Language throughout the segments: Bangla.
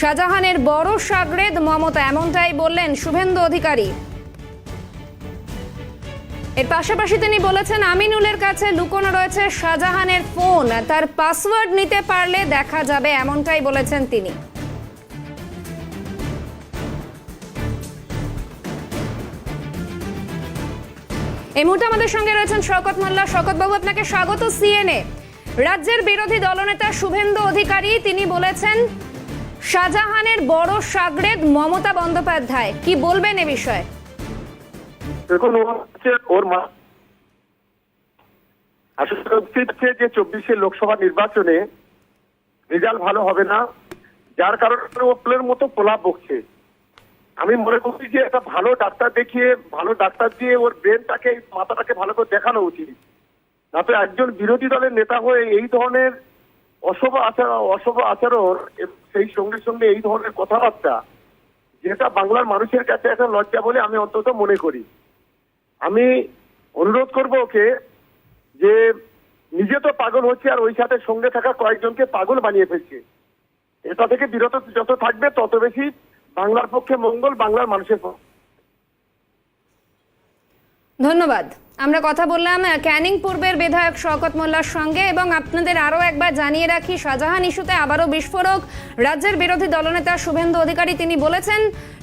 শাহজাহানের বড় সাগরেদ মমতা এমনটাই বললেন শুভেন্দু অধিকারী। এর পাশাপাশি তিনি বলেছেন, আমিনুলের কাছে লুকোনো রয়েছে শাহজাহানের ফোন তার পাসওয়ার্ড নিতে পারলে দেখা যাবে এমনটাই বলেছেন তিনি। এই মুহূর্তে আমাদের সঙ্গে রয়েছেন শওকত মোল্লা। শওকত বাবু, আপনাকে স্বাগত। সিএনএ রাজ্যের বিরোধী দলনেতা শুভেন্দু অধিকারী, তিনি বলেছেন শাহজাহানের বড় সাগরেদ মমতা বন্দ্যোপাধ্যায়, কি বলবেন এ বিষয়ে? দেখুন ওর মা। আসলে যে চব্বিশে লোকসভা নির্বাচনে, রেজাল্ট ভালো হবে না, যার কারণে ও ফুলের মতো প্রলাপ বকছে। আমি মনে করছি যে একটা ভালো ডাক্তার দেখিয়ে, ভালো ডাক্তার দিয়ে ওর ব্রেনটাকে, মাথাটাকে ভালো করে দেখানো উচিত। না একজন বিরোধী দলের নেতা হয়ে এই ধরনের অশুভ আচরণ অশুভ আচরণ সেই সঙ্গে সঙ্গে এই ধরনের কথাবার্তা, যেটা বাংলার মানুষের কাছে একটা লজ্জা বলে আমি অন্তত মনে করি। আমি অনুরোধ করব ওকে যে নিজে তো পাগল হচ্ছে আর ওই সাথে সঙ্গে থাকা কয়েকজনকে পাগল বানিয়ে ফেলছে। এটা থেকে বিরত যত থাকবে, তত বেশি বাংলার পক্ষে মঙ্গল বাংলার মানুষের পক্ষে। ধন্যবাদ। আমরা কথা বললাম ক্যানিং পূর্বের বিধায়ক শওকত মোল্লার সঙ্গে এবং আপনাদের আরও একবার জানিয়ে রাখি, শাহজাহান ইস্যুতে আবারও বিস্ফোরক। রাজ্যের বিরোধী দলনেতা শুভেন্দু অধিকারী তিনি বলেছেন,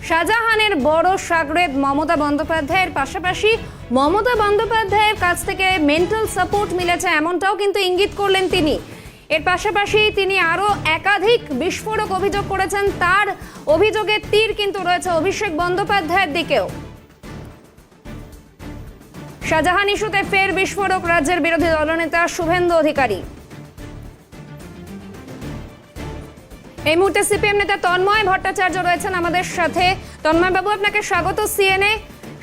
শাহজাহানের বড় সাগরেদ মমতা বন্দ্যোপাধ্যায়ের পাশাপাশি মমতা বন্দ্যোপাধ্যায়ের কাছ থেকে মেন্টাল সাপোর্ট মিলেছে এমনটাও কিন্তু ইঙ্গিত করলেন তিনি। এর পাশাপাশি তিনি আরও একাধিক বিস্ফোরক অভিযোগ করেছেন, তার অভিযোগের তীর কিন্তু রয়েছে অভিষেক বন্দ্যোপাধ্যায়ের দিকেও। শাহজাহান ইস্যুতে ফের বিস্ফোরক রাজ্যের বিরোধী দলনেতা শুভেন্দু অধিকারী। এই মুহূর্তে সিপিএম নেতা তন্ময় ভট্টাচার্য রয়েছেন আমাদের সাথে। তন্ময় বাবু, আপনাকে স্বাগত সিএনএ।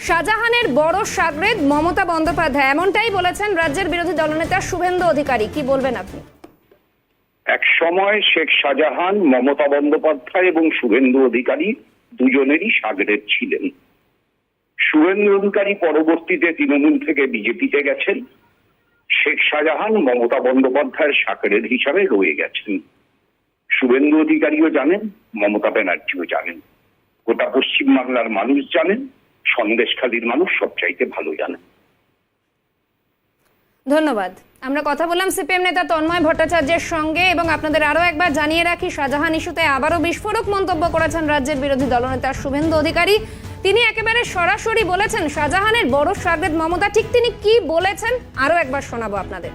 শাহজাহানের বড় সাগরেদ মমতা বন্দ্যোপাধ্যায়, এমনটাই বলেছেন রাজ্যের বিরোধী দলনেতা শুভেন্দু অধিকারী। কি বলবেন আপনি? এক সময় শেখ শাহজাহান, মমতা বন্দ্যোপাধ্যায় এবং শুভেন্দু অধিকারী দুজনেরই সাগরের ছিলেন। শুভেন্দু অধিকারী পরবর্তীতে তৃণমূল থেকে বিজেপিতে গেছেন। শেখ শাহজাহান মমতা বন্দ্যোপাধ্যায়ের সাগরের হিসাবে রয়ে গেছেন। শুভেন্দু অধিকারীও জানেন, মমতা ব্যানার্জিও জানেন। গোটা পশ্চিমবাংলার মানুষ জানেন, সন্দেশখালীর মানুষ সবচাইতে ভালো জানেন। ধন্যবাদ। আমরা কথা বললাম সিপিএম নেতা তন্ময় ভট্টাচার্যের সঙ্গে এবং আপনাদের আরও একবার জানিয়ে রাখি, শাহজাহান ইস্যুতে আবারও বিস্ফোরক মন্তব্য করেছেন রাজ্যের বিরোধী দলনেতা শুভেন্দু অধিকারী। তিনি একেবারে সরাসরি বলেছেন, শাহজাহানের বড় সাগরেদ মমতা, ঠিক তিনি কি বলেছেন? আরও একবার শোনাবো আপনাদের।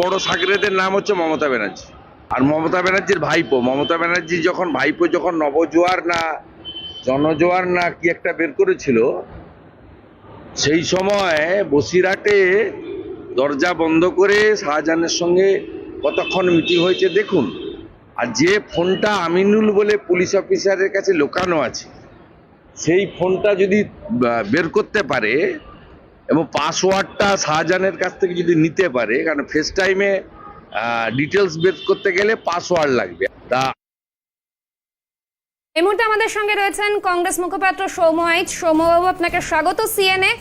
বড় সাগরেদের নাম হচ্ছে মমতা ব্যানার্জি। আর মমতা ব্যানার্জির ভাইপো। মমতা ব্যানার্জি যখন ভাইপো, যখন নবজোয়ার না, জনজোয়ার না কি একটা বের করেছিল, সেই সময় বসিরহাটে দরজা বন্ধ করে শাহজাহানের সঙ্গে কতক্ষণ মিটিং হয়েছে দেখুন। আর যে ফোনটা আমিনুল বলে পুলিশ অফিসারের কাছে লোকানো আছে সেই ফোনটা যদি বের করতে পারে এবং পাসওয়ার্ডটা শাহজাহানের কাছ থেকে যদি নিতে পারে কারণ ফেস টাইমে ডিটেলস বের করতে গেলে পাসওয়ার্ড লাগবে। তা এই মুহূর্তে আমাদের সঙ্গে রয়েছেন কংগ্রেস মুখপাত্র সৌম্য আইচ। সৌম্যবাবু আপনাকে স্বাগত সিএনএ।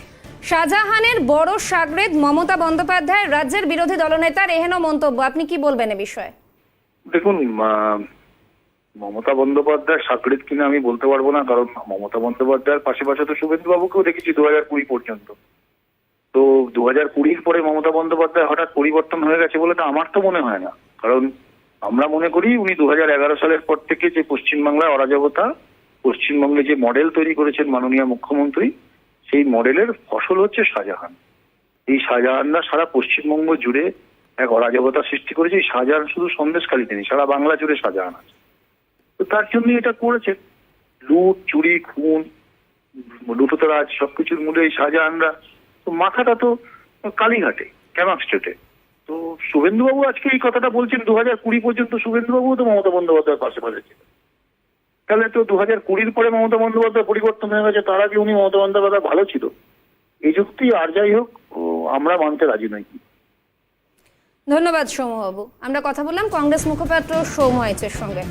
শাহজাহানের বড় সাগরেদ মমতা বন্দ্যোপাধ্যায় রাজ্যের বিরোধী দলনেতার এহেন মন্তব্য আপনি কি বলবেন এ বিষয়ে? দেখুন মমতা বন্দ্যোপাধ্যায় সাকরিত কিনা আমি বলতে পারব না, কারণ মমতা বন্দ্যোপাধ্যায়ের পাশে পাশে তো শুভেন্দু বাবুকেও দেখেছি দু হাজার কুড়ি পর্যন্ত। তো দু হাজার কুড়ির পরে মমতা বন্দ্যোপাধ্যায় হঠাৎ পরিবর্তন হয়ে গেছে বলে তো আমার তো মনে হয় না। কারণ আমরা মনে করি উনি দু হাজার এগারো সালের পর থেকে যে পশ্চিমবাংলায় অরাজকতা, পশ্চিমবঙ্গে যে মডেল তৈরি করেছেন মাননীয় মুখ্যমন্ত্রী, সেই মডেলের ফসল হচ্ছে শাহজাহান। এই শাহজাহানরা সারা পশ্চিমবঙ্গ জুড়ে এক অরাজকতা সৃষ্টি করেছে, এই শাহজাহান শুধু সন্দেশখালীতে নেই, সারা বাংলা জুড়ে শাহজাহান আছে। তো তার জন্য এটা করেছে। লুট, চুরি, খুন, লুটোতরাজ, সবকিছুর মূলে শাহজাহানরা তো মাথাটা তো কালীঘাটে, ক্যামাক স্ট্রিটে তো শুভেন্দুবাবু আজকে এই কথাটা বলছেন দু হাজার কুড়ি পর্যন্ত শুভেন্দুবাবু তো মমতা বন্দ্যোপাধ্যায়ের পাশে পাশে ছিল তাহলে তো দু হাজার কুড়ির পরে মমতা বন্দ্যোপাধ্যায় পরিবর্তন হয়ে গেছে, তার আগে উনি মমতা বন্দ্যোপাধ্যায় ভালো ছিল। এই যুক্তি আর যাই হোক আমরা মানতে রাজি নই। ধন্যবাদ সৌম্যবাবু। আমরা কথা বললাম কংগ্রেস মুখপাত্র সৌম্য সঙ্গে।